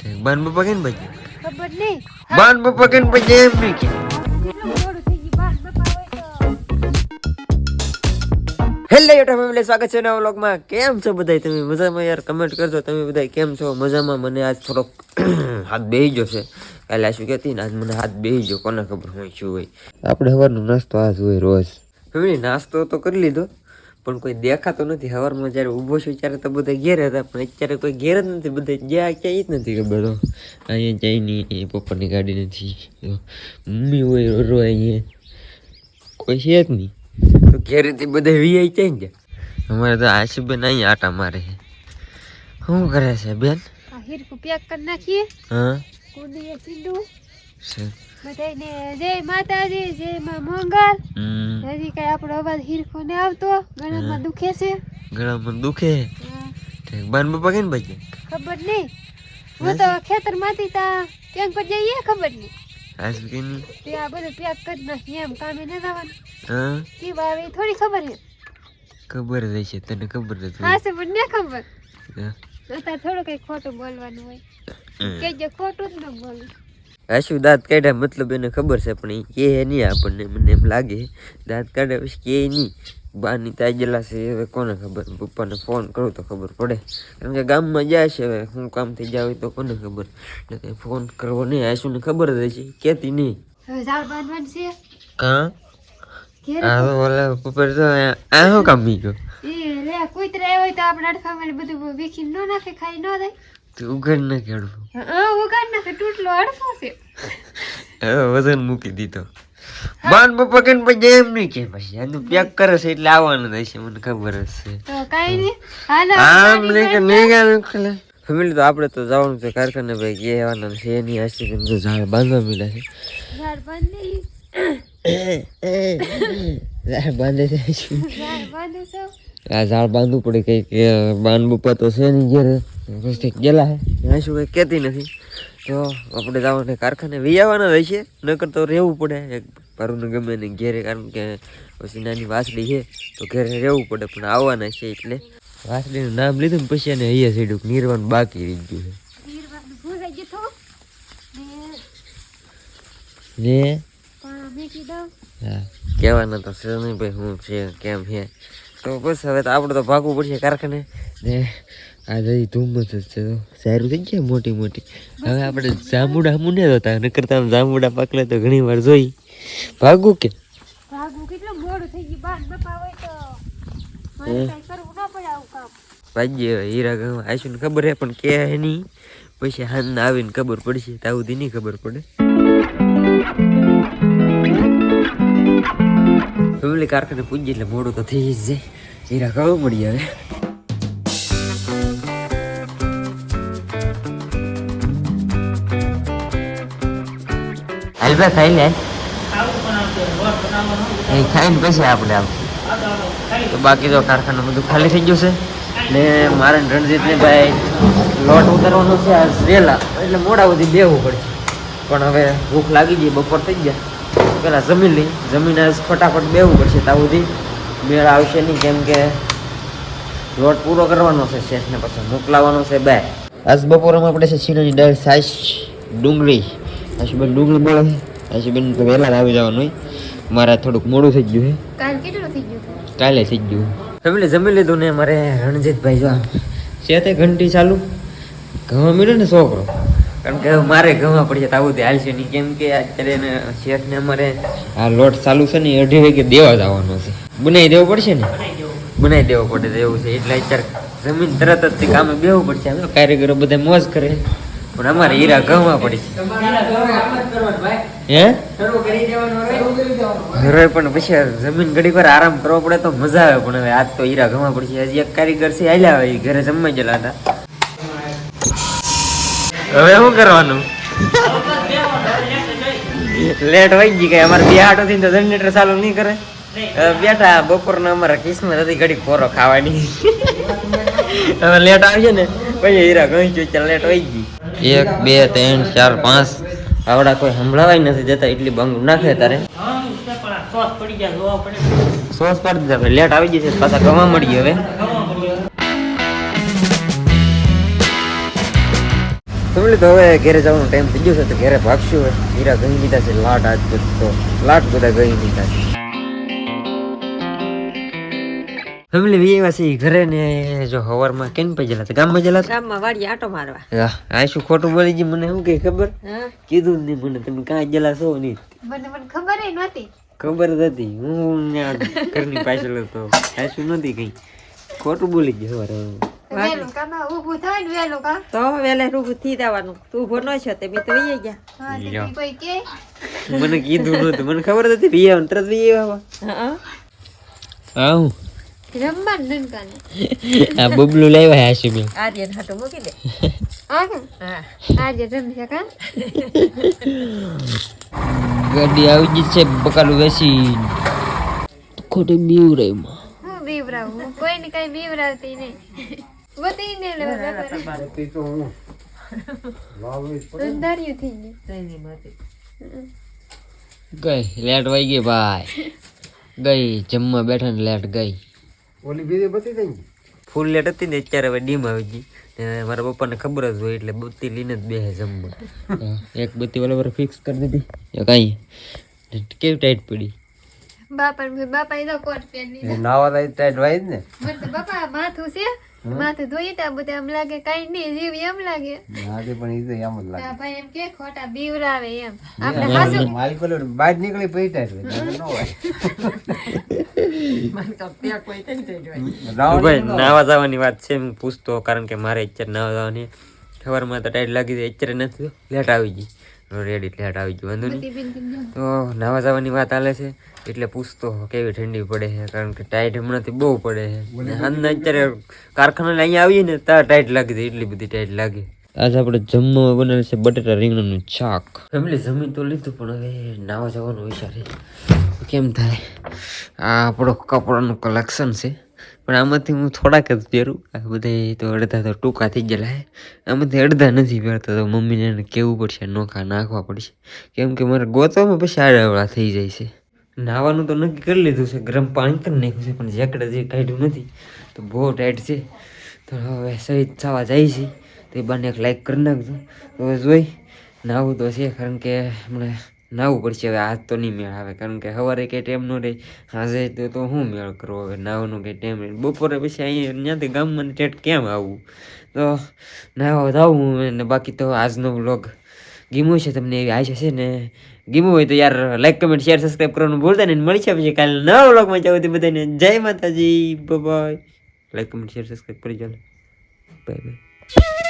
બાન બાપા કેમ બજે ખબર નહીં. બાન બાપા કેમ બજે એમ નહીં કે. હેલો યુટ્યુબ ફેમિલી સ્વાગત છે નવા વ્લોગમાં. કેમ છો બધાય તમે? મજામાં યાર? કમેન્ટ કરજો તમે બધાય. કેમ છો? મજામાં? મને આજ થોડોક હાથ બેહી ગયો છે. કાલે શું કહેતી? ને આજ મને હાથ બેહી ગયો. કોને ખબર હું શું હોય. આપણે સવારનો નાસ્તો આજ હોય રોજ. ફેમિલી નાસ્તો તો કરી લીધો. પણ કોઈ દેખાતો નથી. સવારમાં જ્યારે ઊભો છું ત્યારે તો બધા ઘેર હતા પણ અત્યારે કોઈ ઘેર જ નથી. બધા જ્યાં ક્યાંય જ નથી ખબર. અહીંયા જાય નહીં પપ્પાની ગાડી નથી. મમ્મી હોય રો અહીંયા. કોઈ છે જ નહીં. તો ઘેરેથી બધા વીઆઈ જાય ને અમારે તો આશુબેન અહીંયા આટા મારે છે. શું કરે છે બેન? પેક કરી નાખીએ. હા? કુંડીએ સીધું બધાને જય માતાજી જય માં મંગળ હજી કઈ આપણો અવાજ હીરખો ને આવતો ગળામાં દુખે છે? ગળામાં દુખે? બાન બાપા કેમ બચે ખબર નહીં. હું? તો ખેતરમાંથી તા ક્યાંક પર જઈએ ખબર નહીં. આશુબેન તે આ બધું પેક કરી નાખીએ એમ કામે ન જવાનું. હા? કી વાવે થોડી ખબર છે. ખબર જ હશે તને ખબર જ હા છે પણ ને ખબર. અત્યારે થોડું કઈ ખોટું બોલવાનું હોય. કે જે ખોટું જ ન બોલું. આશુ દાંત કાઢ્યા મતલબ એને ખબર છે પણ એ કહે નહીં આપણને મને એમ લાગે દાંત કાઢ્યા પછી કહે નહીં. બાની તાજેલા છે હવે કોને ખબર? પપ્પાને ફોન કરું તો ખબર પડે. કારણ કે ગામમાં જાય છે હવે હું કામથી જાવ તો કોને ખબર? એટલે કંઈ ફોન કરવો નહીં આશુને ખબર જ હશે કહેતી નહીં. છે? કાં તો ઓલા ઉપર તો આ શું કામ ગયો? એ હોય તો આપણે અડફામાં બધું વીખી ન નાખે ખાઈ ન તું ઉઘાડ ના ખેડવું હા ઉગાડ તૂટલો અડફો છે. વજન મૂકી દીધો. બાન પપ્પા કેમ પછી એમ નહીં કે પછી. આનું પેક કરે છે એટલે આવવાનું જ મને ખબર જ છે. તો કાઈ નહીં. હાલો આમ નહીં કે નહીં ગાનું ફેમિલી તો આપણે તો જવાનું છે કારખાને ભાઈ કહેવાના છે એની હશે કે જો ઝાડ બાંધવા મળ્યા છે. ઝાડ બાંધી ઝાડ બાંધે છે. ઝાડ બાંધું છો. આ ઝાડ બાંધવું પડે કંઈક કે બાન બપ્પા તો છે નહીં ઘેર. પછી ગયેલા છે શું કંઈ કહેતી નથી. તો આપણે જવાને કારખાને વી આવવાના છે નકર તો રહેવું પડે. એક ભરુને ગમે ને ઘેરે કારણ કે પછી નાની વાસડી છે તો ઘરે રહેવું પડે પણ આવવાના છે એટલે. વાસડીનું નામ લીધું ને પછી એને અહીંયા સીડું નિર્વાણ બાકી રહી ગયું છે. નીરવાનું ભૂલાઈ ગયું થોડું ને હા. કહેવાના તો છે નહીં ભાઈ હું છે કેમ છે. તો બસ હવે તો આપણે તો ભાગવું પડશે કારખાને. ને આ જઈ ધુમ્મસ જ છે. સારું થઈ ગયા મોટી મોટી. હવે આપણે જાંબુડા મૂને જોતા નકર તો જાંબુડા પાકલે તો ઘણી વાર જોઈ. ભાગું કે? ભાગું કેટલો મોડું થઈ ગયું. બાર બપા હોય તો કરવું ન પડે આવું કામ. ભાગ્ય હીરા ગામ આશુને ખબર હે પણ કે એની નહીં. પછી હાન આવીને ખબર પડશે. તાવું નહીં ખબર પડે. ફેમિલી કારખાને પૂજી એટલે મોડું તો થઈ જ જાય. હીરા કહું મળી હવે હાલ બા ખાઈ લે. એ ખાઈને પછી આપણે આવ તો બાકી તો કારખાનું બધું ખાલી થઈ ગયું છે. ને મારે રણજીતને ભાઈ લોટ ઉતારવાનો છે આ વહેલા એટલે મોડા સુધી બેવું પડશે પણ હવે ભૂખ લાગી ગઈ બપોર થઈ ગયા. પેલા જમીન લઈ. જમીન આજ ફટાફટ બેવું પડશે ત્યાં સુધી. મેળ આવશે નહીં કેમ કે લોટ પૂરો કરવાનો છે શેષને પછી. મોકલાવાનો છે બે. આજ બપોરમાં આપણે છે છીણાની દાળ સાઈસ ડુંગળી. આશુબેન ડુંગળી મળે છે આશુબેન તો વહેલા આવી જવાનું હોય. મારે થોડુંક મોડું થઈ ગયું છે કાલ કેટલું થઈ ગયું કાલે થઈ ગયું. ફેમિલી જમી લીધું ને મારે રણજીતભાઈ જો છે ઘંટી ચાલુ. ઘઉં મળ્યો ને છોકરો. કારણ કે મારે ઘઉં પડી તો આવું હાલશે નહીં. કેમ કે અત્યારે એને શેઠને અમારે આ લોટ ચાલુ છે ને અઢી વાગે દેવા જવાનો છે. બનાવી દેવો પડશે ને? બનાવી દેવો પડે તો એવું છે. એટલે અત્યારે જમીન તરત જ કામે બેવું પડશે. હવે કારીગરો બધા મોજ કરે. પણ અમારે હીરા ઘઉં પડી છે. હે? ઘરે પણ પછી જમીન ઘડી પર આરામ કરવો પડે તો મજા આવે પણ હવે આજ તો હીરા ગમા પડશે. હજી એક કારીગર છે હાલ્યા હોય ઘરે જમવા ગયેલા હતા. હવે શું કરવાનું? લેટ વહી ગઈ કઈ અમારે બે આટો થી તો જનરેટર ચાલુ નહીં કરે. બેઠા બપોરના અમારા કિસ્મત હતી ઘડી ખોરો ખાવાની. હવે લેટ આવશે ને પછી હીરા ઘણી ચાલ લેટ વહી ગઈ. એક બે ત્રણ ચાર પાંચ. આવડા કોઈ સંભળાવાય નથી જતા એટલી બંગ નાખે તારે. સોસ પડી દીધા, ભાઈ લેટ આવી જશે પાછા ગવા મળી હવે. ફેમિલી તો હવે, ઘરે જવાનો ટાઈમ થઈ ગયો છે, તો ઘરે ભાગશું હવે. હીરા ગઈ લીધા છે, લાટ આજ તો લાટ બધા ગઈ લીધા છે. ફેમિલી વી એવા છે ઘરે ને જો હવારમાં કેમ પે જલા ગામમાં જલા ગામમાં વાડી આટો મારવા. હા આ શું ખોટું બોલી જી મને? શું કે ખબર? કીધું જ નહીં મને તમે કાંઈ જલા છો ની મને મને ખબર નહોતી. ખબર જ હતી. હું ઘરની પાછળ હતો. આ શું નથી કઈ? ખોટું બોલી ગઈ સવારે વેલું કામાં ઊભું થાય ને વેલું કા? તો વેલે રૂબુ થઈ જવાનું. તું ઊભો ન છો તે બી તો ગયા. હા તે કોઈ કે? મને કીધું નતું મને ખબર જ હતી વી તરત આવા હા. આવું. રમવાનું નનકાને આ બબલું લાવ્યા હાશી આર્યન હાટો મૂકી દે આ હા આજે રમી શકા ગાડી આવી ગઈ છે બકાલું બેસી ખોટે બીવમાં હું બીવરાવું હું કોઈને કઈ બીવરાવતી નહીં બતી ને લેવા અંધારિયું થઈ ગયું સૈની માતી ગઈ લેટ વાઈ ગઈ ભાઈ ગઈ જમવા બેઠા ને લેટ ગઈ ઓલી બીજી બધી થઈ ગઈ? ફૂલ લેટ હતી ને અત્યારે હવે ડીમ આવી ગઈ. ને મારા પપ્પાને ખબર જ હોય એટલે બત્તી લઈને જ બેસે જમવા. એક બત્તી બરાબર ફિક્સ કરી દીધી. એક અહીં કેવી ટાઈટ પડી? બાપા બાપા એ તો કોટ પહેરી લીધા. નાવા થાય ટાઈટ વાય જ ને. બાપા માથું છે. માથું ધોઈ તા બધે એમ લાગે કઈ નહીં જીવ એમ લાગે. આજે પણ ઈ તો એમ જ લાગે. ભાઈ એમ કે ખોટા બીવરાવે એમ. આપણે હાસુ માલકોલ બહાર નીકળી ટાઈટ હોય ન હોય. ભાઈ નાવા જવાની વાત છે હું પૂછતો કારણ કે મારે અત્યારે નાવા જવાની ખબરમાં તો ટાઈટ લાગી હતી અત્યારે નથી લેટ આવી ગઈ. રેડી લેટ આવી ગયું વાંધો નહીં. તો નાવા જવાની વાત હાલે છે એટલે પૂછતો કેવી ઠંડી પડે છે કારણ કે ટાઈટ હમણાંથી બહુ પડે છે. હાલના અત્યારે કારખાના અહીંયા આવીએ ને ત્યાં ટાઈટ લાગી જાય એટલી બધી ટાઈટ લાગે. આજે આપણે જમવામાં બનાવે છે બટેટા રીંગણાનું શાક. ફેમિલી જમી તો લીધું, પણ હવે નાવા જવાનું વિચારે કેમ થાય આ આપણો કપડાનું કલેક્શન છે. પણ આમાંથી હું થોડાક જ પહેરું. આ બધા તો અડધા તો ટૂંકા થઈ ગયેલા હે. આમાંથી અડધા નથી પહેરતા, તો મમ્મીને એને કહેવું પડશે? નોખા નાખવા પડશે. કેમ કે મારે ગોતવામાં પછી આડાવડા થઈ જાય છે. નાવાનું તો નક્કી કરી લીધું છે. ગરમ પાણી કરી નાખ્યું છે, પણ જેકડે જે કાઢ્યું નથી, તો બહુ ટાઈટ છે. તો હવે સહિત થવા જાય છે. તો એ બાને એક લાઈક કરી નાખજો. તો જોઈ, નાવું તો છે, કારણ કે હમણાં નાવું પડશે, હવે આજ તો નહીં મેળ આવે, કારણ કે સવારે કંઈ ટાઈમ ન રહે, આજે તો તો શું મેળ કરવો હવે નાવનો કંઈ ટાઈમ રહે બપોરે પછી અહીંયા ત્યાંથી ગામમાં ટેટ કેમ આવવું તો નાવા જવું અને બાકી તો આજનો વ્લોગ ગીમું છે તમને એવી આશા છે ને. ગીમું હોય તો યાર લાઈક કમેન્ટ શેર સબસ્ક્રાઈબ કરવાનું ભૂલતા નહીં. મળી છે પછી કાલે નવા વ્લોગમાં જાવ બધાને જય માતાજી bye like comment share subscribe કરી ચાલો બાય બાય